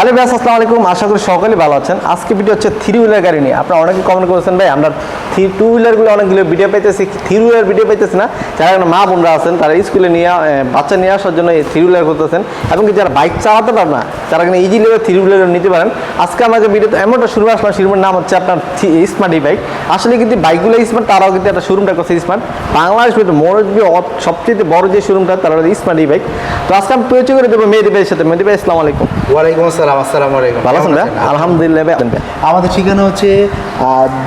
Hello ভাই আসসালামু আলাইকুম। আশা করি সকলেই ভালো আছেন। আজকে ভিডিও হচ্ছে থ্রি হুইলার গাড়ি নিয়ে। আপনারা অনেকে কমেন্ট করেছেন, ভাই, আমরা থ্রি টু হুইলারগুলো অনেকগুলো ভিডিও পেতেছি থ্রি হুইলার ভিডিও পাইতেছি না। যারা মা বোনরা আছেন, তারা স্কুলে নিয়ে বাচ্চা নিয়ে আসার জন্য এই থ্রি হুইলার করতেছেন। এবং যারা বাইক চালাতে পারেন না, তারা কিন্তু ইজিলি থ্রি হুইলার নিতে পারেন। আজকে আমাদের ভিডিওতে এমন একটা শুরু আসলাম শোরুমের নাম হচ্ছে আপনার স্মার্ট ই বাইক আসলে কিন্তু বাইকগুলো স্মার্ট তারাও কিন্তু একটা শোরুমটা করছে স্মার্ট বাংলাদেশ মোরজবি সবচেয়ে বড় যে শোরুমটা তারা স্মার্ট ই বাইক তো আজকে আমি পরিচয় করে দেবো মেহেদি ভাইয়ের সাথে। মেহেদি ভাই, আসসালামু আলাইকুম। ওয়ালাইকুম আসসালাম। আসসালামু আলাইকুম। ভালো আছেন ভাই আলহামদুলিল্লাহ। আমাদের ঠিকানা হচ্ছে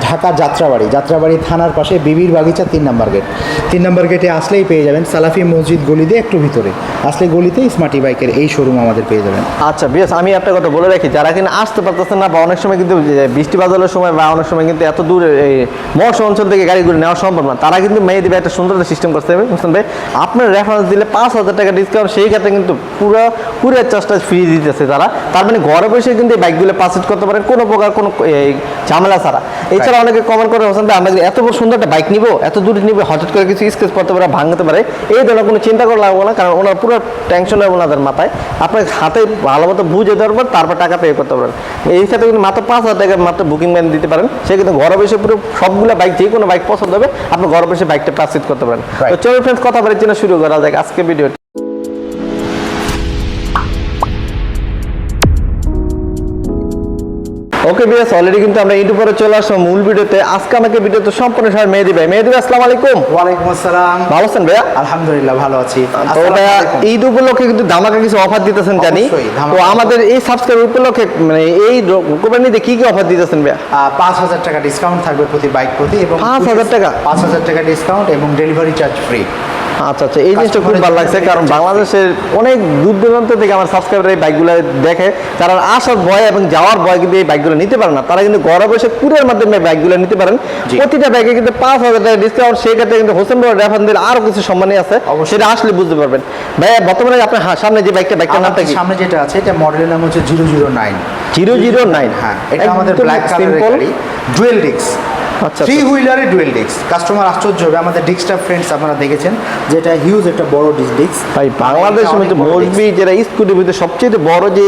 ঢাকা যাত্রাবাড়ি যাত্রাবাড়ি থানার পাশে বিবির বাগিচা তিন নম্বর গেট। তিন নম্বর গেটে আসলেই পেয়ে যাবেন সালাফি মসজিদ গলিতে একটু ভিতরে। আসলে গলিতেই স্মার্টি বাইকের এই শোরুম আমাদের পেয়ে যাবেন। আচ্ছা বেশ আমি একটা কথা বলে রাখি, যারা কিনা আসতে পারতেছেন না বা অনেক সময় কিন্তু বৃষ্টি বাদলের সময় বা অনেক সময় কিন্তু এত দূরে এই মহাশয় অঞ্চল থেকে গাড়িগুলো নেওয়া সম্ভব না, তারা কিন্তু মেয়ে দেবে একটা সুন্দর সিস্টেম করতে হবে বুঝছেন ভাই? আপনার রেফারেন্স দিলে পাঁচ হাজার টাকা ডিসকাউন্ট সেই ক্ষেত্রে কিন্তু পুরো পুরো চার্জটা ফ্রি দিতেছে তারা। তার মানে ঘরে বসে কিন্তু এই বাইকগুলো পারচেজ করতে পারেন, কোনো প্রকার কোনো এই ঝামেলা ছাড়া। এছাড়া অনেকে কমেন্ট করে হোসেন ভাই আমরা এত বড় সুন্দর একটা বাইক নিবো এত দূর নিবো হঠাৎ করে কিছু স্কেচ করতে পারে ভাঙতে পারে এই ধরনের কোনো চিন্তা করা লাগবে না কারণ ওনার পুরো টেনশন হবে ওনাদের মাথায়। আপনার হাতে ভালো মতো বুঝে দেওয়ার পর তারপর টাকা পে করতে পারেন। এই সাথে কিন্তু মাত্র পাঁচ হাজার টাকা মাত্র বুকিং ম্যান দিতে পারেন। সে কিন্তু ঘরে বসে পুরো সবগুলো বাইক যে কোনো বাইক পছন্দ হবে আপনি ঘরে বসে বাইকটা পারচেজ করতে পারেন. তো চলো ফ্রেন্ডস কথা বলার জন্য শুরু করা যাক আজকে ভিডিও ওকে বিএস অলরেডি কিন্তু আমরা ইউটিউব পরে চলে আসলাম মূল ভিডিওতে। আজকে আমাকে ভিডিওতে সম্পূর্ণ সময় মেহেদি ভাই মেহেদি ভাই আসসালামু আলাইকুম। ওয়ালাইকুম আসসালাম। ভালো আছেন ভাইয়া? আলহামদুলিল্লাহ ভালো আছি। তো ভাইয়া আলাইকুম। ঈদ উপলক্ষে কিন্তু ধামাকা কিছু অফার দিতেছেন জানি। তো আমাদের এই সাবস্ক্রাইব উপলক্ষে মানে এই কোম্পানিতে কি কি অফার দিতেছেন ভাইয়া? আহ, পাঁচ হাজার টাকা ডিসকাউন্ট থাকবে প্রতি বাইক প্রতি এবং 5,000 টাকা? পাঁচ হাজার টাকা ডিসকাউন্ট এবং ডেলিভারি চার্জ ফ্রি আচ্ছা আচ্ছা এই জিনিসটা খুব ভালো লাগছে কারণ বাংলাদেশের অনেক দূর দূরান্ত থেকে আমার সাবস্ক্রাইবার এই বাইকগুলো দেখে। তারা আসার ভয় এবং যাওয়ার ভয় কিন্তু এই বাইকগুলো নিতে পারেন না তারা কিন্তু ঘরে বসে কুরিয়ার মাধ্যমে ব্যাগগুলো নিতে পারেন। প্রতিটা ব্যাগে কিন্তু পাঁচ হাজার টাকা ডিসকাউন্ট সেই ক্ষেত্রে কিন্তু হোসেন বড় রেফান দিলে আরও কিছু সম্মানই আছে সেটা আসলে বুঝতে পারবেন। ভাইয়া বর্তমানে আপনার হা- সামনে যে বাইকটা বাইকটার নামটা থাকে কি? সামনে যেটা আছে এটা মডেলের নাম হচ্ছে zero zero nine zero zero nine হ্যাঁ এটা আমাদের ব্ল্যাক কালারের গাড়ি। ডুয়েল আচ্ছা, থ্রি আচ্ছা। হুইলারে ডুয়েল ডিক্স কাস্টমার আশ্চর্য হবে। আমাদের ডিক্সটা ফ্রেন্ডস আপনারা দেখেছেন যেটা হিউজ একটা বড় ডিক্স ভাই বাংলাদেশের মধ্যে মসবি যেটা স্কুটির ভিতরে সবচেয়ে বড় যে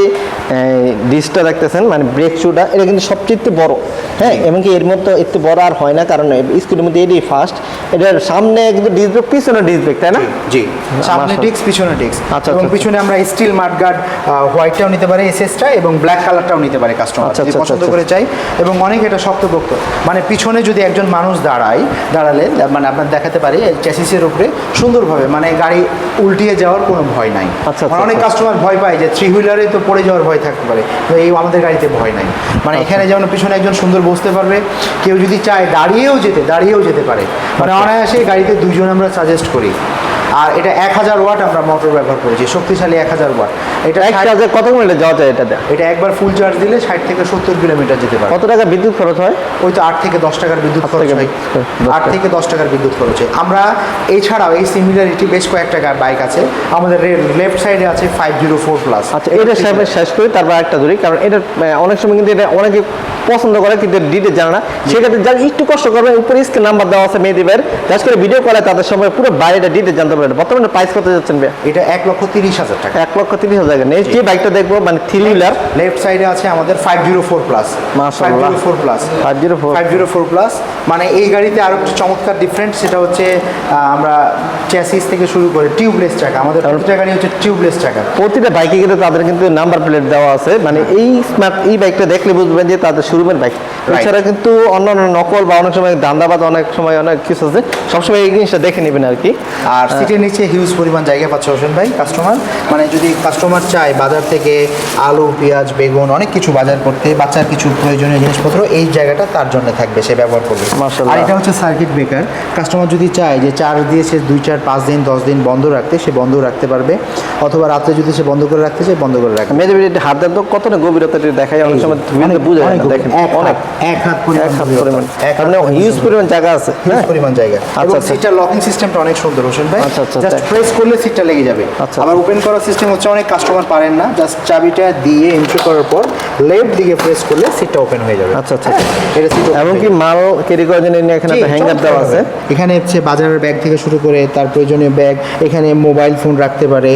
ডিসটা দেখতেছেন মানে ব্রেক শুটা এটা কিন্তু সবচেয়ে বড়। হ্যাঁ এমনকি এর মধ্যে একটু বড় আর হয় না কারণ স্কুটির মধ্যে এটাই ফার্স্ট এটার সামনে কিন্তু ডিস ব্রেক পিছনে ডিস ব্রেক তাই না? জি সামনে মাশাআল্লাহ। ডিক্স পিছনে ডিক্স আচ্ছা, এবং আচ্ছা, পিছনে আমরা স্টিল মাডগার্ড হোয়াইটটাও নিতে পারি এসএসটা এবং ব্ল্যাক কালারটাও নিতে পারে কাস্টমার আচ্ছা, যদি আচ্ছা, পছন্দ আচ্ছা। করে চাই এবং অনেক এটা শক্তপোক্ত। মানে পিছনে যদি একজন মানুষ দাঁড়ায় দাঁড়ালে মানে আপনার দেখাতে পারি চ্যাসিসের উপরে সুন্দরভাবে মানে গাড়ি উল্টিয়ে যাওয়ার কোনো ভয় নাই আচ্ছা, মানে অনেক আচ্ছা। কাস্টমার ভয় পায় যে থ্রি হুইলারে তো পড়ে যাওয়ার ভয় থাকতে পারে তো এই আমাদের গাড়িতে ভয় নাই মানে আচ্ছা। এখানে যেমন পিছনে একজন সুন্দর বসতে পারবে কেউ যদি চায় দাঁড়িয়েও যেতে দাঁড়িয়েও যেতে পারে মানে আচ্ছা। অনায়াসে গাড়িতে দুজন আমরা সাজেস্ট করি আর এটা এক হাজার ওয়াট আমরা মোটর ব্যবহার করেছি শক্তিশালী এক হাজার ওয়াট। এটা এক চার্জে কত মিনিটে যাওয়া যায় এটাতে? এটা একবার ফুল চার্জ দিলে ষাট থেকে সত্তর কিলোমিটার যেতে পারে। কত টাকা বিদ্যুৎ খরচ হয়? ওই তো আট থেকে দশ টাকার বিদ্যুৎ আট খরচ থেকে হয়। দশ আট থেকে দশ টাকার বিদ্যুৎ খরচ হয়। আমরা এছাড়াও এই সিমিলারিটি বেশ কয়েকটা বাইক আছে। আমাদের লেফট সাইডে আছে ফাইভ জিরো ফোর প্লাস আচ্ছা এটা শেষ করি তারপর একটা ধরি কারণ এটা অনেক সময় কিন্তু এটা অনেকে পছন্দ করে কিন্তু ডিটেল জানে না। সেক্ষেত্রে যারা একটু কষ্ট করবে উপরে স্ক্রিন নাম্বার দেওয়া আছে মেয়েদের জাস্ট করে ভিডিও কলে তাদের সময় পুরো বাইরেটা ডিটেল জানতে পারবেন বর্তমানে প্রাইস কত যাচ্ছেন ভাই এটা এক লক্ষ তিরিশ হাজার টাকা। এক লক্ষ তিরিশ হাজার নেক্সট যে বাইকটা দেখব মানে থ্রি হুইলার লেফট সাইডে আছে আমাদের five zero four plus five zero four plus five zero four five zero four plus মানে এই গাড়িতে আরও একটু চমৎকার ডিফারেন্ট সেটা হচ্ছে আমরা চ্যাসিস থেকে শুরু করে টিউবলেস চাকা। আমাদের প্রতিটা গাড়ি হচ্ছে টিউবলেস চাকা। প্রতিটা বাইকে কিন্তু তাদের কিন্তু নাম্বার প্লেট দেওয়া আছে। মানে এই স্মার্ট এই বাইকটা দেখলে বুঝবেন যে তাদের শোরুমের বাইক এছাড়া কিন্তু অন্যান্য নকল বা অনেক সময় ধান্দাবাদ অনেক সময় অনেক কিছু আছে। সবসময় এই জিনিসটা দেখে নেবেন আর কি। আর সিটের নিচে হিউজ পরিমাণ জায়গা পাচ্ছে হোসেন ভাই কাস্টমার মানে যদি কাস্টমার চায় বাজার থেকে আলু পেঁয়াজ বেগুন অনেক কিছু বাজার করতে বাচ্চার কিছু প্রয়োজনীয় জিনিসপত্র এই জায়গাটা তার জন্য থাকবে সে ব্যবহার করবে। আর এটা হচ্ছে সার্কিট ব্রেকার কাস্টমার যদি চায় যে চার দিয়ে সে দুই চার পাঁচ দিন দশ দিন বন্ধ রাখতে সে বন্ধ রাখতে পারবে। অথবা রাত্রে যদি সে বন্ধ করে রাখতে চায় বন্ধ করে রাখবে। মেয়েদের ভিডিওতে হাত দেন তো না গভীরতা দেখায় অনেক সময় বুঝে যায় না দেখেন এক অনেক। হাত- এক হাত পরিমাণ এক হাত পরিমাণ। এক হিউজ পরিমাণ জায়গা আছে হিউজ হ্যাঁ? পরিমাণ জায়গা। আচ্ছা, আচ্ছা। লকিং সিস্টেমটা অনেক সুন্দর হোসেন ভাই। আচ্ছা, আচ্ছা, জাস্ট তাই। প্রেস করলে সিটটা লেগে যাবে। আচ্ছা। আবার ওপেন করার সিস্টেম হচ্ছে অনেক কাস্টমার পারেন না। জাস্ট চাবিটা দিয়ে এন্ট্রি করার পর লেফট দিকে প্রেস করলে সিটটা ওপেন হয়ে যাবে। আচ্ছা, আচ্ছা, হ্যাঁ, এটা সিট এমনকি মাল ক্যারি করার জন্য এখানে একটা হ্যাঙ্গার দেওয়া আছে। এখানে হচ্ছে বাজারের ব্যাগ থেকে শুরু করে তার প্রয়োজনীয় ব্যাগ এখানে মোবাইল ফোন রাখতে পারে।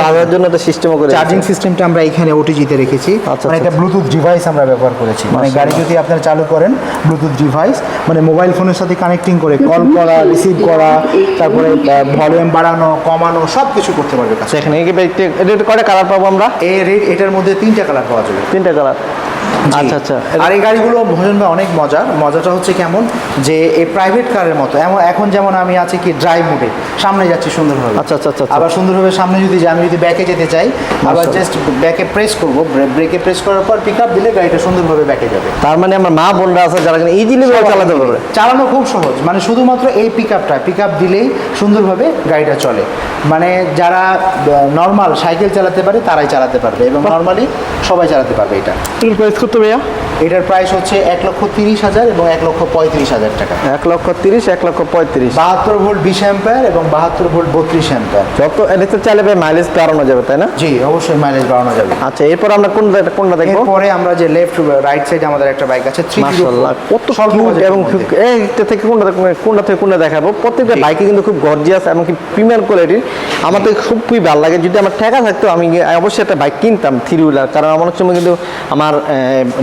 চার্জার জন্য একটা সিস্টেমও করে চার্জিং সিস্টেমটা আমরা এখানে ওটিজিতে রেখেছি। আচ্ছা, মানে আচ্ছা, এটা ব্লুটুথ ডিভাইস আমরা ব্যবহার করেছি। মানে গাড়ি যদি আপনারা চালু করেন ব্লুটুথ ডিভাইস মানে মোবাইল ফোনের সাথে কানেক্টিং করে কল করা রিসিভ করা তারপরে ভলিউম বাড়ানো কমানো সব কিছু করতে পারবে কাছে আচ্ছা এখানে এটা কয়টা কালার পাবো আমরা এই রেড এটার মধ্যে তিনটা কালার পাওয়া যাবে তিনটা কালার। আচ্ছা আচ্ছা। আর এই গাড়িগুলো ভোজন ভাই অনেক মজার। মজাটা হচ্ছে কেমন? যে এই প্রাইভেট কারের মতো। এমন এখন যেমন আমি আছি কি ড্রাইভ মোডে সামনে যাচ্ছি সুন্দরভাবে। আচ্ছা, আচ্ছা, আচ্ছা, আচ্ছা। আবার সুন্দরভাবে সামনে যদি যাই আমি যদি ব্যাকে যেতে চাই আবার জাস্ট ব্যাকে প্রেস করব। ব্রেকে প্রেস করার পর পিক আপ দিলে গাড়িটা সুন্দরভাবে ব্যাকে যাবে। তার মানে আমার মা বোনরা আছে যারা কিনা ইজিলি চালাতে পারবে। চালানো খুব সহজ। মানে শুধুমাত্র এই পিক আপটা পিক আপ দিলেই সুন্দরভাবে গাড়িটা চলে। মানে যারা নর্মাল সাইকেল চালাতে পারে তারাই চালাতে পারবে। এবং নর্মালি সবাই চালাতে পারবে এটা। প্রাইস কত ভাইয়া এটার প্রাইস হচ্ছে এক লক্ষ তিরিশ হাজার এবং এক লক্ষ পঁয়ত্রিশ হাজার টাকা। এক লক্ষ তিরিশ এক লক্ষ পঁয়ত্রিশ। বাহাত্তর ভোল্ট বিশ অ্যাম্পায়ার এবং বাহাত্তর ভোল্ট বত্রিশ অ্যাম্পায়ার। যত এটাতে চাইলে ভাই মাইলেজ বাড়ানো যাবে তাই না? জি অবশ্যই মাইলেজ বাড়ানো যাবে। আচ্ছা এরপর আমরা কোনটা কোনটা দেখব? এরপরে আমরা যে লেফট রাইট সাইডে আমাদের একটা বাইক আছে থ্রি মাশাআল্লাহ কত স্বল্প এবং। এইটা থেকে কোনটা কোনটা থেকে কোনটা দেখাবো? প্রত্যেকটা বাইকে কিন্তু খুব গর্জিয়াস এমনকি প্রিমিয়াম কোয়ালিটির আমার তো খুবই ভালো লাগে। যদি আমার টাকা থাকতো আমি অবশ্যই একটা বাইক কিনতাম থ্রি হুইলার কারণ আমার অনেক সময় কিন্তু আমার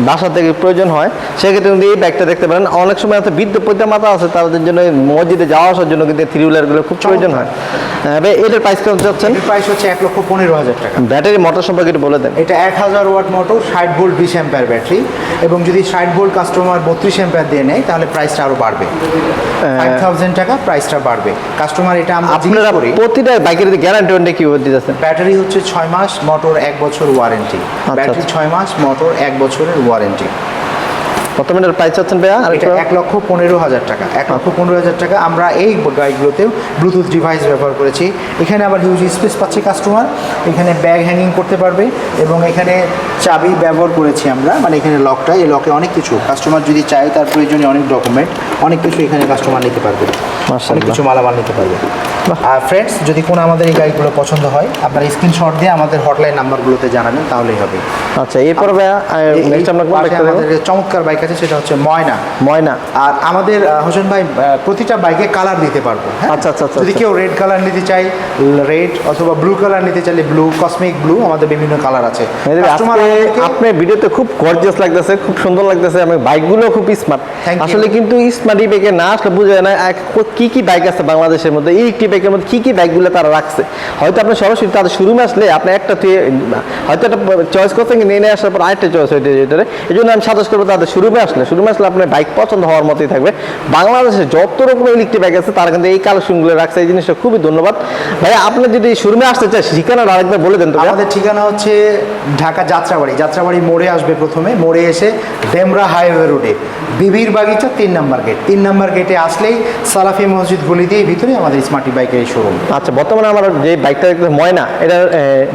বাসা থেকে প্রয়োজন হয় সেক্ষেত্রে কিন্তু এই বাইকটা দেখতে পারেন। অনেক সময় হয়তো বৃদ্ধ পৈতা মাতা আছে তাদের জন্য মসজিদে যাওয়া আসার জন্য কিন্তু থ্রি হুইলারগুলো খুব প্রয়োজন হয়। এটার প্রাইস কেমন এটার প্রাইস হচ্ছে এক লক্ষ পনেরো হাজার টাকা। ব্যাটারি মোটর সম্পর্কে একটু বলে দেন। এটা এক হাজার ওয়াট মোটর ষাট ভোল্ট বিশ অ্যাম্পায়ার ব্যাটারি এবং যদি ষাট ভোল্ট কাস্টমার বত্রিশ অ্যাম্পায়ার দিয়ে নেয় তাহলে প্রাইসটা আরও বাড়বে। ফাইভ থাউজেন্ড টাকা প্রাইসটা বাড়বে। কাস্টমার এটা আমরা আপনারা প্রতিটা বাইকের গ্যারান্টি ওয়ারেন্টি কি দিতেছেন ব্যাটারি হচ্ছে ছয় মাস মোটর এক বছর ওয়ারেন্টি ব্যাটারি আচ্ছা। ছয় মাস মোটর এক বছরের ওয়ারেন্টি মিনিটের প্রাইস চাচ্ছেন ভাইয়া আর এক লক্ষ পনেরো হাজার টাকা এক লক্ষ পনেরো হাজার টাকা। আমরা এই গাড়িগুলোতেও ব্লুটুথ ডিভাইস ব্যবহার করেছি। এখানে আবার হিউজ স্পেস পাচ্ছে কাস্টমার এখানে ব্যাগ হ্যাঙ্গিং করতে পারবে এবং এখানে চাবি ব্যবহার করেছি আমরা। মানে এখানে লকটা এই লকে অনেক কিছু। কাস্টমার যদি চায় তার প্রয়োজনীয় অনেক ডকুমেন্ট অনেক কিছু এখানে কাস্টমার নিতে পারবে। অনেক। কিছু মালামাল নিতে পারবে। আর ফ্রেন্ডস যদি কোনো আমাদের এই গাড়িগুলো পছন্দ হয় আপনার স্ক্রিনশট দিয়ে আমাদের হটলাইন নাম্বারগুলোতে জানাবেন তাহলেই হবে। আচ্ছা এরপর নেক্সট আমরা আমাদের চমৎকার বাইক আছে সেটা হচ্ছে ময়না। ময়না। আর আমাদের হোসেন ভাই প্রতিটা বাইকে কালার দিতে পারব হ্যাঁ? আচ্ছা, আচ্ছা, আচ্ছা, যদি আচ্ছা। কেউ রেড কালার নিতে চাই রেড অথবা ব্লু কালার নিতে চাইলে ব্লু কসমিক ব্লু আমাদের বিভিন্ন কালার আছে। আপনার ভিডিওতে খুব গর্জিয়াস লাগতেছে খুব সুন্দর লাগতেছে আমি বাইকগুলো খুব স্মার্ট আসলে কিন্তু স্মার্ট বাইকে না আসলে বোঝা যায় না কি কি বাইক আছে বাংলাদেশের মধ্যে এই বাইকের মধ্যে কি কি বাইকগুলো তারা রাখছে। হয়তো আপনি সরাসরি তাদের শোরুমে আসলে আপনি একটা থেকে হয়তো একটা চয়েস করছেন কিন্তু নিয়ে আসার পর আরেকটা চয়েস হইতে যেতে এই জন্য আমি সাজেস্ট করব তাদের শোরুমে আসলে শোরুমে আসলে আপনার বাইক পছন্দ হওয়ার মতোই থাকবে। বাংলাদেশে যত রকমের ইলেকট্রিক বাইক আছে, তারা কিন্তু এই কালেকশনগুলো রাখছে। এই জিনিসটা খুবই ধন্যবাদ। ভাই, আপনি যদি শোরুমে আসতে চান, ঠিকানাটা আরেকবার বলে দেন তো আমাদের ঠিকানা হচ্ছে ঢাকা যাত্রাবাড়ি। যাত্রাবাড়ি মোড়ে আসবে প্রথমে, মোড়ে এসে ডেমরা হাইওয়ে রোডে। বিবির বাগিচা তিন নাম্বার গেট তিন নাম্বার গেটে আসলেই সালাফি মসজিদ গলি দিয়ে ভিতরে আমাদের স্মার্টি বাইকের এই শোরুম আচ্ছা বর্তমানে আমার যে বাইকটা দেখতে ময়না এটা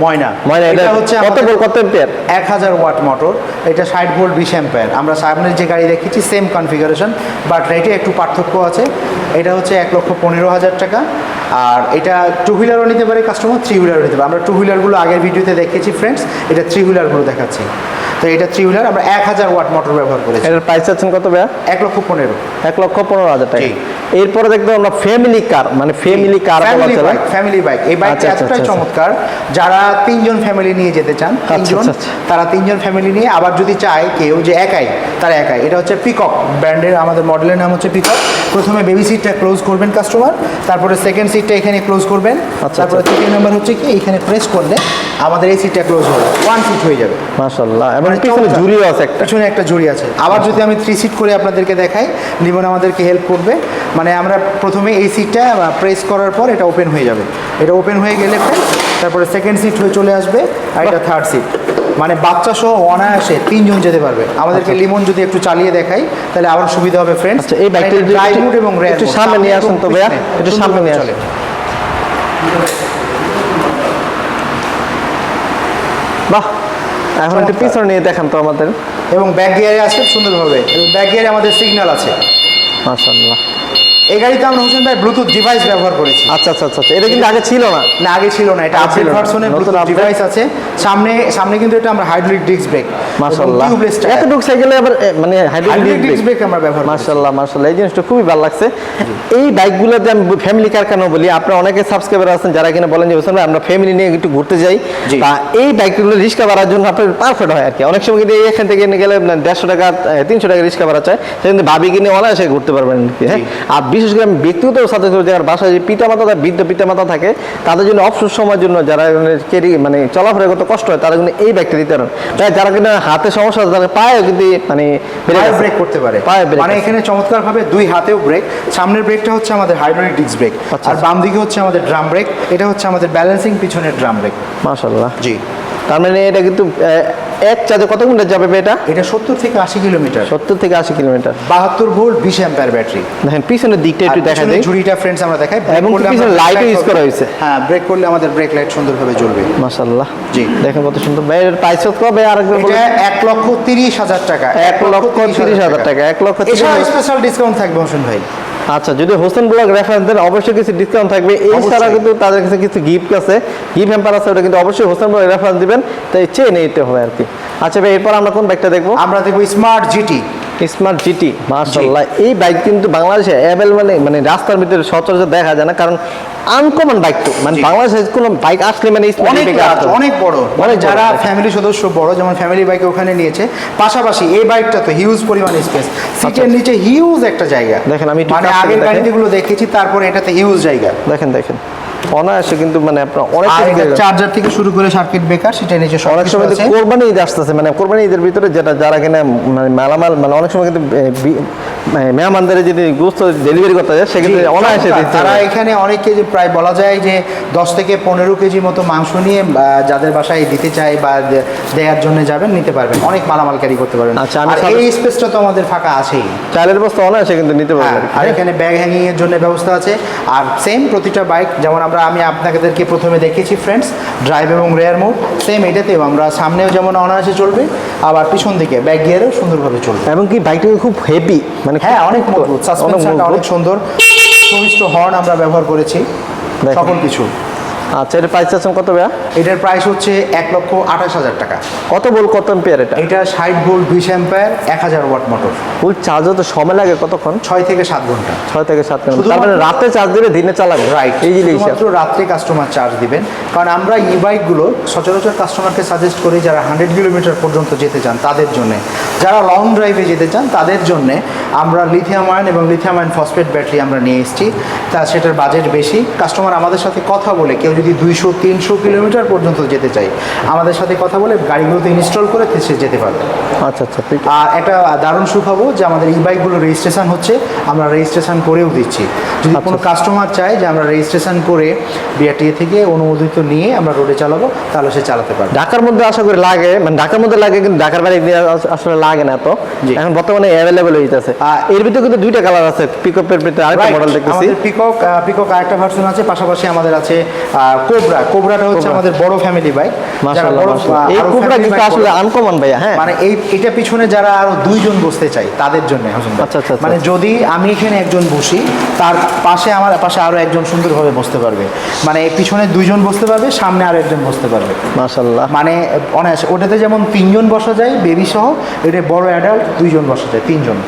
ময়না। ময়না এটা হচ্ছে কত কত এম্পিয়ার এক হাজার ওয়াট মোটর এটা ষাট ভোল্ট বিশ অ্যাম্পায়ার আমরা সামনের যে গাড়ি দেখেছি সেম কনফিগারেশন বাট রেটে একটু পার্থক্য আছে। এটা হচ্ছে এক লক্ষ পনেরো হাজার টাকা। আর এটা টু হুইলারও নিতে পারে কাস্টমার থ্রি হুইলারও নিতে পারে। আমরা টু হুইলারগুলো আগের ভিডিওতে দেখেছি ফ্রেন্ডস এটা থ্রি হুইলারগুলো দেখাচ্ছি। তো এটা থ্রি হুইলার আমরা এক হাজার ওয়াট মোটর ব্যবহার করেছি। এটার প্রাইস আছেন কত ভাইয়া? এক লক্ষ পনেরো। এক লক্ষ পনেরো হাজার টাকা। এরপরে দেখতে আমরা ফ্যামিলি কার মানে family car family bike family bike এই বাইকটা আচ্ছা, আচ্ছা, এতটাই আচ্ছা, চমৎকার যারা তিনজন ফ্যামিলি নিয়ে যেতে চান তিনজন আচ্ছা, আচ্ছা। তারা তিনজন ফ্যামিলি নিয়ে আবার যদি চায় কেউ যে একাই তারা একাই। এটা হচ্ছে পিকক ব্র্যান্ডের আমাদের মডেলের নাম হচ্ছে পিকক প্রথমে বেবি সিটটা ক্লোজ করবেন কাস্টমার তারপরে সেকেন্ড সিটটা এখানে ক্লোজ করবেন আচ্ছা, তারপরে তৃতীয় নাম্বার হচ্ছে কি এখানে প্রেস করলে আমাদের এই সিটটা ক্লোজ হবে ওয়ান সিট হয়ে যাবে। মাশাল্লাহ এবং মানে পিছনে। ঝুড়িও আছে একটা। পিছনে একটা জুড়ি আছে। আবার যদি আমি থ্রি সিট করে আপনাদেরকে দেখাই লিমন আমাদেরকে হেল্প করবে। মানে আমরা প্রথমে এই সিটটা প্রেস করার পর এটা ওপেন হয়ে যাবে। এটা ওপেন হয়ে গেলে তারপরে সেকেন্ড সিট হয়ে চলে আসবে আর এটা থার্ড সিট মানে বাচ্চা সহ অনায়াসে তিনজন যেতে পারবে। আমাদেরকে লিমন যদি একটু চালিয়ে দেখাই তাহলে আবার সুবিধা হবে ফ্রেন্ডস আচ্ছা, এই বাইকটা মুড এবং একটু সামনে নিয়ে আসুন তো ভাইয়া, একটু সামনে নিয়ে আসুন। বাহ এখন একটু পিছনে নিয়ে দেখান তো আমাদের। এবং ব্যাক গিয়ারে আসে সুন্দরভাবে। এবং ব্যাক গিয়ারে আমাদের সিগন্যাল আছে। মাশাল্লাহ এই গাড়িতে আমরা হোসেন ভাই ব্লুটুথ ডিভাইস ব্যবহার করেছি। আচ্ছা আচ্ছা আচ্ছা আচ্ছা। এটা কিন্তু আগে ছিল না। না আগে ছিল না এটা আপডেট ছিল না। ভার্সনের নতুন ব্লুটুথ ডিভাইস আছে। সামনে সামনে কিন্তু এটা আমরা হাইড্রোলিক ডিস্ক ব্রেক মাশাআল্লাহ। এতটুকু সাইকেলে আবার মানে হাইড্রোলিক ডিস্ক ব্রেক আমরা ব্যবহার মাশাআল্লাহ মাশাআল্লাহ। এই জিনিসটা খুবই ভালো লাগছে। এই বাইকগুলোতে আমি ফ্যামিলি কার কেন বলি আপনারা অনেকে সাবস্ক্রাইবার আছেন যারা কিনা বলেন যে হোসেন ভাই আমরা ফ্যামিলি নিয়ে একটু ঘুরতে যাই। তা এই বাইকগুলো রিক্সা ভাড়ার জন্য আপনার পারফেক্ট হয় আর কি। অনেক সময় কিন্তু এখান থেকে গেলে দেড়শো টাকা তিনশো টাকা রিক্সা ভাড়া চায় সে কিন্তু ভাবি কিনে অনায়াসে ঘুরতে পারবেন আর কি হ্যাঁ? আর বিশেষ করে আমি ব্যক্তিগত করে যারা বাসায় যে পিতা মাতা বৃদ্ধ পিতা মাতা থাকে তাদের জন্য অবসর সময়ের জন্য যারা কেরি মানে চলাফেরা করতে কষ্ট হয় তারা কিন্তু এই বাইকটা দিতে পারেন। তাই যারা কিন্তু হাতে সমস্যা তাদের পায়ে কিন্তু মানে। ব্রেক করতে পারে। পায়ে ব্রেক মানে এখানে চমৎকার ভাবে দুই হাতেও ব্রেক সামনের ব্রেকটা হচ্ছে আমাদের হাইড্রোলিক ডিস্ক ব্রেক আর বাম দিকে হচ্ছে আমাদের ড্রাম ব্রেক এটা হচ্ছে আমাদের ব্যালেন্সিং পিছনের ড্রাম ব্রেক মাশাল্লাহ জি। তার মানে এটা কিন্তু এক চার্জে কত কিলোমিটার যাবে এটা? এটা সত্তর থেকে আশি কিলোমিটার। সত্তর থেকে আশি কিলোমিটার। বাহাত্তর ভোল্ট বিশ অ্যাম্পার ব্যাটারি। দেখেন পিছনের দিকটা একটু দেখা যায় ঝুড়িটা ফ্রেন্ডস আমরা দেখাই। এবং পিছনে আমরা brake light ও light use হবে। করা হয়েছে। হ্যাঁ ব্রেক করলে আমাদের ব্রেক লাইট সুন্দরভাবে জ্বলবে। মাশাল্লাহ জি। দেখেন কত সুন্দর। ভাই এর প্রাইস কবে? আরেকবার এটা বলুন। এক লক্ষ তিরিশ হাজার টাকা। এক লক্ষ তিরিশ হাজার টাকা, এক লক্ষ স্পেশাল ডিসকাউন্ট থাকবে হোসেন ভাই। আচ্ছা যদি হোসেন ব্লগ রেফারেন্স দেন অবশ্যই কিছু ডিসকাউন্ট থাকবে। এই ছাড়া কিন্তু তাদের কাছে কিছু গিফট আছে। গিফট হ্যাম্পার আছে ওটা কিন্তু অবশ্যই হোসেন ব্লগ রেফারেন্স দিবেন। তাই চেয়ে নিতে হবে আর কি। আচ্ছা ভাই এরপর আমরা কোন বাইকটা দেখব? আমরা দেখব স্মার্ট জিটি স্মার্ট জিটি মাশাল্লাহ এই বাইক কিন্তু বাংলাদেশে অ্যাভেলেবল মানে মানে রাস্তার ভিতরে সচরাচর দেখা যায় না কারণ আনকমন বাইক তো। মানে। বাংলাদেশে কোনো বাইক আসলে মানে অনেক অনেক বড়। মানে যারা ফ্যামিলি সদস্য বড় যেমন ফ্যামিলি বাইক ওখানে নিয়েছে। পাশাপাশি এই বাইকটা তো হিউজ পরিমাণ স্পেস সিটের নিচে হিউজ একটা জায়গা। আচ্ছা। দেখেন, আমি মানে আগের। গাড়িগুলো দেখেছি তারপরে এটাতে হিউজ জায়গা। দেখেন দেখেন। অনায়াসে কিন্তু মানে আপনার অনেক চার্জার থেকে শুরু করে সার্কিট ব্রেকার সেটা নিচে অনেক সময় কোরবানি ঈদ আসতেছে মানে কোরবানি ঈদের ভিতরে যেটা যারা কিনা মানে মালামাল মানে অনেক সময় কিন্তু মেহমানদের যদি গোস্ত ডেলিভারি করতে যায় সেক্ষেত্রে অনায়াসে তারা এখানে অনেক কেজি প্রায় বলা যায় যে দশ থেকে পনেরো কেজি মতো মাংস নিয়ে যাদের বাসায় দিতে চাই বা দেওয়ার জন্য যাবেন নিতে পারবেন। অনেক মালামাল ক্যারি করতে পারবেন। আচ্ছা, আর এই স্পেসটা তো আমাদের ফাঁকা আছেই। চালের বস্তা অনায়াসে কিন্তু নিতে পারবে হ্যাঁ, আর এখানে ব্যাগ হ্যাঙ্গিং এর জন্য ব্যবস্থা আছে। আর সেম প্রতিটা বাইক যেমন আমরা আমি আপনাদেরকে প্রথমে দেখিয়েছি ফ্রেন্ডস ড্রাইভ এবং রেয়ার মোড সেম এটাতেও আমরা সামনেও যেমন অনায়াসে চলবে আবার পিছন দিকে ব্যাক গিয়ারও সুন্দরভাবে চলবে। এবং কি বাইকটা খুব হেভি মানে হ্যাঁ অনেক মজবুত সাসপেনশনটা অনেক সুন্দর। সুমিষ্ট হর্ন আমরা ব্যবহার করেছি। সকল কিছু। আচ্ছা এটা প্রাইস আছেন কত ভাইয়া? এটার প্রাইস হচ্ছে এক লক্ষ আঠাশ হাজার টাকা। কত বল কত এম্পিয়ার এটা? এটা ষাট ভোল্ট বিশ অ্যাম্পায়ার এক হাজার ওয়াট মোটর ফুল চার্জ হতে সময় লাগে কতক্ষণ? ছয় থেকে সাত ঘণ্টা। ছয় থেকে সাত শুধুমাত্র- তার মানে রাতে চার্জ দিলে দিনে চালাবে। রাইট এই জিনিস রাত্রে কাস্টমার চার্জ দিবেন। কারণ আমরা ই বাইকগুলো সচরাচর কাস্টমারকে সাজেস্ট করি যারা হান্ড্রেড কিলোমিটার পর্যন্ত যেতে চান তাদের জন্য। যারা লং ড্রাইভে যেতে চান তাদের জন্য আমরা লিথিয়াম আয়ন এবং লিথিয়াম আয়ন ফসফেট ব্যাটারি আমরা নিয়ে এসেছি। তা সেটার বাজেট বেশি। কাস্টমার আমাদের সাথে কথা বলে কেউ যদি দুইশো তিনশো কিলোমিটার পর্যন্ত যেতে চাই আমাদের সাথে কথা বলে গাড়িগুলোতে ইনস্টল করে সে যেতে পারবে। আচ্ছা আচ্ছা আর একটা দারুণ সুখবর যে আমাদের ই বাইকগুলো রেজিস্ট্রেশন হচ্ছে আমরা রেজিস্ট্রেশন করেও দিচ্ছি। যদি কোনো কাস্টমার চায় যে আমরা রেজিস্ট্রেশন করে বিআরটিএ থেকে অনুমোদিত নিয়ে আমরা রোডে চালাবো তাহলে সে চালাতে পারবে। ঢাকার মধ্যে আশা করি লাগে মানে ঢাকার মধ্যে লাগে কিন্তু ঢাকার বাইরে আসলে লাগে না তো। এখন বর্তমানে অ্যাভেলেবেল হয়ে যাচ্ছে আর এর ভিতরে কিন্তু দুইটা কালার আছে পিকআপের ভিতরে আরেকটা মডেল দেখতেছি। পিকক পিকক আরেকটা ভার্সন আছে পাশাপাশি আমাদের আছে কোবরা। কোবরাটা হচ্ছে আমাদের বড় ফ্যামিলি বাইক। এই কুবরা কিন্তু আসলে আনকমন ভাইয়া হ্যাঁ। মানে এই এটা পিছনে যারা আরও দুইজন বসতে চাই তাদের জন্য আচ্ছা, আচ্ছা, আচ্ছা। মানে যদি আমি এখানে একজন বসি তার পাশে আমার পাশে আরও একজন সুন্দরভাবে বসতে পারবে। মানে পিছনে দুইজন বসতে পারবে সামনে আরও একজন বসতে পারবে। মাশাল্লাহ মানে অনায়াসে ওটাতে যেমন তিনজন বসা যায় বেবি সহ এটা বড় অ্যাডাল্ট দুইজন বসা যায় তিনজন।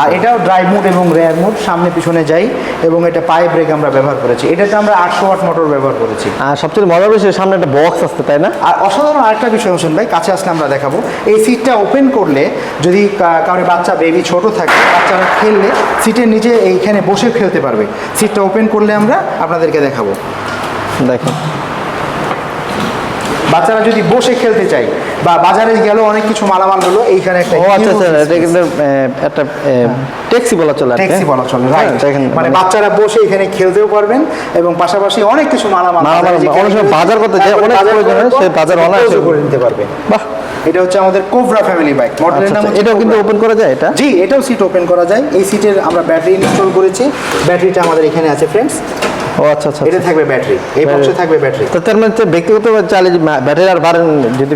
আর এটাও ড্রাইভ মোড এবং রেয়ার মোড সামনে পিছনে যাই এবং এটা পায়ে ব্রেক আমরা ব্যবহার করেছি। এটাতে আমরা আটশো ওয়াট মোটর ব্যবহার করেছি। আর সবচেয়ে মজার বিষয় সামনে একটা বক্স আসতে তাই না? আর অসাধারণ আরেকটা বিষয় হোসেন ভাই কাছে আসলে আমরা দেখাবো। এই সিটটা ওপেন করলে যদি কারোর বাচ্চা বেবি ছোট থাকে বাচ্চারা খেললে সিটের নিচে এইখানে বসে খেলতে পারবে। সিটটা ওপেন করলে আমরা আপনাদেরকে দেখাবো। দেখো বাচ্চারা যদি বসে খেলতে চায় বা বাজারে গেল অনেক কিছু মালামাল হলো এইখানে একটা ও আচ্ছা আচ্ছা এটা কিন্তু একটা ট্যাক্সি বলা চলে ট্যাক্সি হ্যাঁ? বলা চলে হ্যাঁ, রাইট দেখেন মানে বাচ্চারা বসে এখানে খেলতেও পারবেন এবং পাশাপাশি অনেক কিছু মালামাল মালামাল, অনেক সময় বাজার করতে যায়, অনেক প্রয়োজন হয়, সে বাজার সেটা করে নিতে পারবে বাহ। এটা হচ্ছে আমাদের কোবরা ফ্যামিলি বাইক মডেলের নাম এটাও কিন্তু ওপেন করা যায় এটা? জি এটাও সিট ওপেন করা যায়। এই সিটের আমরা ব্যাটারি ইনস্টল করেছি। ব্যাটারিটা আমাদের এখানে আছে ফ্রেন্ডস ও আচ্ছা আচ্ছা এটা থাকবে ব্যাটারি। এই বক্সে থাকবে ব্যাটারি। তো তার মানে ব্যক্তিগত চাইলে ব্যাটারি আর বাড়েন যদি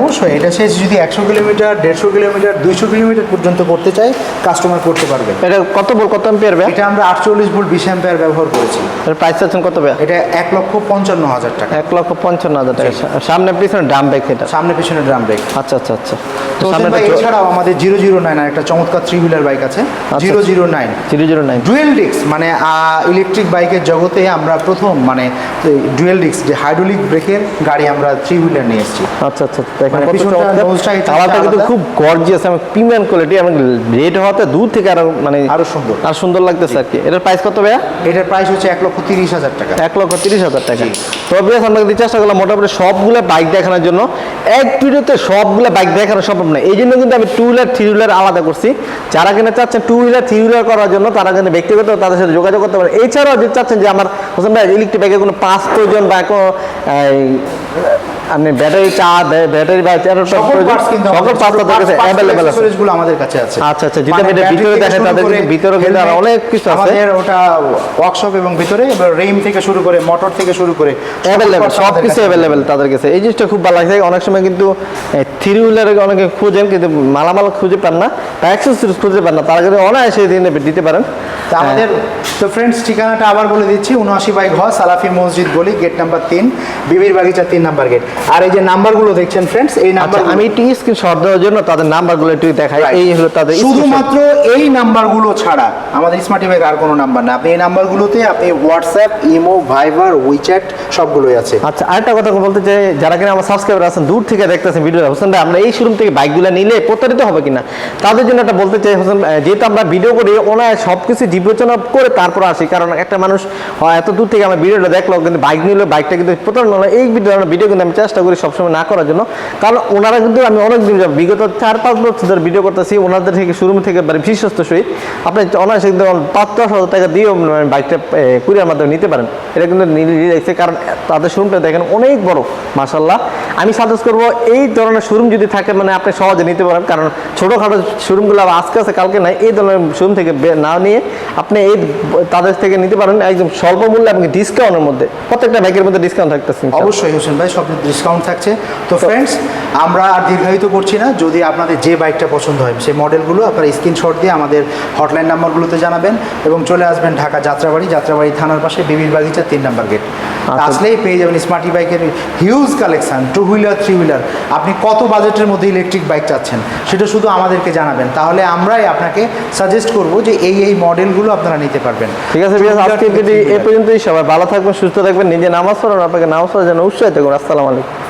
অবশ্যই এটা সে যদি একশো কিলোমিটার দেড়শো কিলোমিটার দুইশো কিলোমিটার পর্যন্ত করতে চায় কাস্টমার করতে পারবে। এটা কত বল কত এম্পিয়ার ব্যা এটা আমরা আটচল্লিশ ভোল্ট বিশ অ্যাম্পিয়ার ব্যবহার করেছি। এর প্রাইস চাচ্ছেন কত ব্যা এটা এক লক্ষ পঞ্চান্ন হাজার টাকা। এক লক্ষ পঞ্চান্ন হাজার টাকা। সামনে পিছনে ডাম ব্যাগ এটা। সামনে পিছনে ড্রাম ব্রেক আচ্ছা আচ্ছা আচ্ছা। এছাড়াও আমাদের জিরো জিরো নাইন একটা চমৎকার থ্রি হুইলার বাইক আছে। আচ্ছা। Zero zero nine. Zero zero nine. Dual disc মানে ইলেকট্রিক বাইকের জগতে আমরা প্রথম মানে ডুয়েল ডিস্ক যে হাইড্রোলিক ব্রেকের গাড়ি আমরা থ্রি হুইলার নিয়ে এসেছি। আচ্ছা আচ্ছা দেখেন মানে কালারটা কিন্তু। খুব গর্জিয়াস এবং প্রিমিয়াম কোয়ালিটি এবং রেড হওয়াতে দূর থেকে আরও মানে আরও সুন্দর। আর সুন্দর লাগতেছে আর কি। এটার প্রাইস কত ভাইয়া? এটার প্রাইস হচ্ছে এক লক্ষ তিরিশ হাজার টাকা। এক লক্ষ তিরিশ হাজার টাকা। তো বেশ আমরা কিন্তু চেষ্টা করলাম মোটামুটি সবগুলো বাইক দেখানোর জন্য। এক ভিডিওতে সবগুলো বাইক দেখানো সম্ভব না। এই জন্য কিন্তু আমি টু হুইলার থ্রি হুইলার আলাদা করছি। যারা কিনা চাচ্ছেন টু হুইলার থ্রি হুইলার করার জন্য তারা কিন্তু ব্যক্তিগত তাদের সাথে যোগাযোগ করতে পারেন। এছাড়াও যে চাচ্ছেন যে আমার হোসেন ভাই ইলেকট্রিক বাইকের কোনো পাঁচ প্রয়োজন বা কোনো আপনি ব্যাটারি চা ব্যাটারি বা তেরোটা সকল পাঁচটা কাছে অ্যাভেলেবেল আছে। সুরেশগুলো আমাদের কাছে আছে। আচ্ছা, আচ্ছা, যেটা মানে এটা ভিতরে দেখেন তাদের ভিতরে কিন্তু আর অনেক কিছু আছে। আমাদের ওটা ওয়ার্কশপ এবং ভিতরে রেম থেকে শুরু করে মোটর থেকে শুরু করে अवेलेबल অ্যাভেলেবেল সব কিছু अवेलेबल অ্যাভেলেবেল তাদের কাছে। এই জিনিসটা খুব ভালো লাগে অনেক সময় কিন্তু থ্রি হুইলারে অনেকে খুঁজেন কিন্তু মালামাল খুঁজে পান না বা অ্যাক্সেসরিজ খুঁজে পান না তারা কিন্তু অনায়াসে দিনে দিতে পারেন। তা আমাদের তো ফ্রেন্ডস ঠিকানাটা আবার বলে দিচ্ছি উনআশি বাই ঘর সালাফি মসজিদ গলি গেট নাম্বার তিন বিবির বাগিচা তিন নাম্বার গেট আর এই যে নাম্বারগুলো দেখছেন ফ্রেন্ডস এই আচ্ছা নাম্বার আমি একটু স্ক্রিনশট দেওয়ার জন্য তাদের নাম্বারগুলো একটু দেখাই এই হলো তাদের শুধুমাত্র এই নাম্বারগুলো ছাড়া আমাদের স্মার্ট বাইক আর কোনো নাম্বার না। আপনি এই নাম্বারগুলোতে আপনি হোয়াটসঅ্যাপ ইমো ভাইবার উইচ্যাট সবগুলোই আছে। আচ্ছা আরেকটা কথা বলতে চাই যারা কিনা আমার সাবস্ক্রাইবার আছেন দূর থেকে দেখতেছেন ভিডিও হোসেন ভাই, আমরা এই শোরুম থেকে বাইকগুলো নিলে প্রতারিত হবে কিনা? তাদের জন্য একটা বলতে চাই, হোসেন যেহেতু আমরা ভিডিও করি, ওনার সব কিছু বিবেচনা করে তারপর আসি। কারণ একটা মানুষ এত দূর থেকে আমার ভিডিওটা দেখল, কিন্তু বাইক নিলে বাইকটা কিন্তু প্রতারণা হলো, এই ভিডিও ভিডিও কিন্তু আমি চেষ্টা করি সবসময় না করার জন্য। কারণ ওনারা কিন্তু আমি অনেক দিন বিগত চার পাঁচ বছর ধরে ভিডিও করতেছি, ওনাদের থেকে শোরুম থেকে মানে বিশ্বস্ত সহিত আপনি অনায়াসে কিন্তু পাঁচ দশ হাজার টাকা দিয়েও মানে বাইকটা কুরিয়ার মাধ্যমে নিতে পারেন। এটা কিন্তু দেখছে কারণ তাদের শোরুমটা দেখেন অনেক বড় মাসাল্লাহ আমি সাজেস্ট করব, এই ধরনের শোরুম যদি থাকে মানে আপনি সহজে নিতে পারেন। কারণ ছোটোখাটো শোরুমগুলো আজকে আছে কালকে নাই। এই ধরনের শোরুম থেকে না নিয়ে আপনি এই তাদের থেকে নিতে পারেন। একদম স্বল্প মূল্যে আপনি ডিসকাউন্টের মধ্যে। প্রত্যেকটা বাইকের মধ্যে ডিসকাউন্ট থাকতেছে অবশ্যই হোসেন ভাই সব ডিসকাউন্ট থাকছে। তো ফ্রেন্ডস আমরা আর দীর্ঘায়িত করছি না। যদি আপনাদের যে বাইকটা পছন্দ হয় সেই মডেলগুলো আপনারা স্ক্রিনশট দিয়ে আমাদের হটলাইন নাম্বারগুলোতে জানাবেন এবং চলে আসবেন ঢাকা যাত্রাবাড়ি। যাত্রাবাড়ি থানার পাশে বিবির বাগিচা তিন নাম্বার গেট আচ্ছা। আসলেই পেয়ে যাবেন স্মার্টি বাইকের huge collection two wheeler three wheeler আপনি কত বাজেটের মধ্যে ইলেকট্রিক বাইক চাচ্ছেন সেটা শুধু আমাদেরকে জানাবেন। তাহলে আমরাই আপনাকে সাজেস্ট করব যে এই এই মডেলগুলো আপনারা নিতে পারবেন। ঠিক আছে আজকে যদি এই পর্যন্তই সবাই ভালো থাকবেন সুস্থ থাকবেন নিজে নামাজ পড়ান আপনাকে নামাজ পড়ার জন্য উৎসাহিত করুন। আসসালামু আলাইকুম।